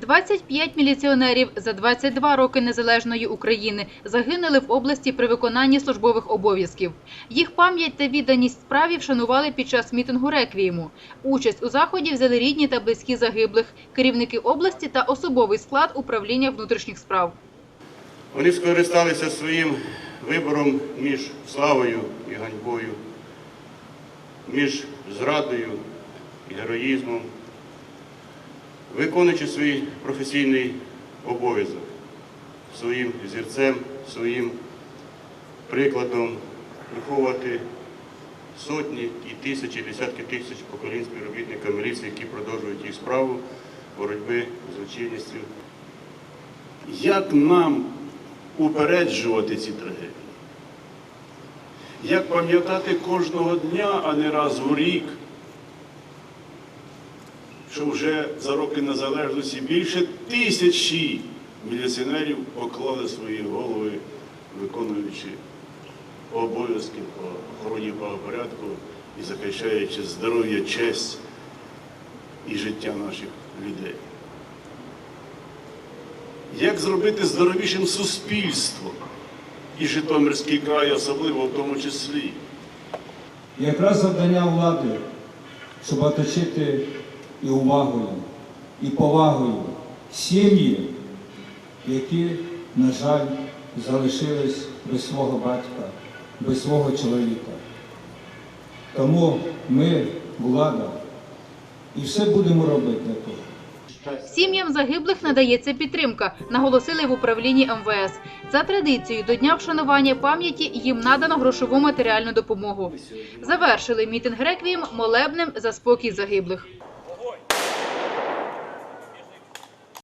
25 міліціонерів за 22 роки незалежної України загинули в області при виконанні службових обов'язків. Їх пам'ять та відданість справі вшанували під час мітингу реквієму. Участь у заході взяли рідні та близькі загиблих, керівники області та особовий склад управління внутрішніх справ. Вони скористалися своїм вибором між славою і ганьбою, між зрадою і героїзмом, виконуючи свій професійний обов'язок своїм зірцем, своїм прикладом виховувати сотні і тисячі, десятки тисяч поколінь співробітників міліції, які продовжують їх справу боротьби з злочинністю Як нам упереджувати ці трагедії? Як пам'ятати кожного дня, а не раз у рік, що вже за роки незалежності більше тисячі міліціонерів поклали свої голови, виконуючи обов'язки по охороні правопорядку і захищаючи здоров'я, честь і життя наших людей. Як зробити здоровішим суспільство і Житомирський край особливо в тому числі? Якраз завдання влади, щоб оточити і увагою, і повагою сім'ї, які, на жаль, залишились без свого батька, без свого чоловіка. Тому ми, влада, і все будемо робити для того. Сім'ям загиблих надається підтримка, наголосили в управлінні МВС. За традицією до дня вшанування пам'яті їм надано грошову матеріальну допомогу. Завершили мітинг реквієм молебнем за спокій загиблих.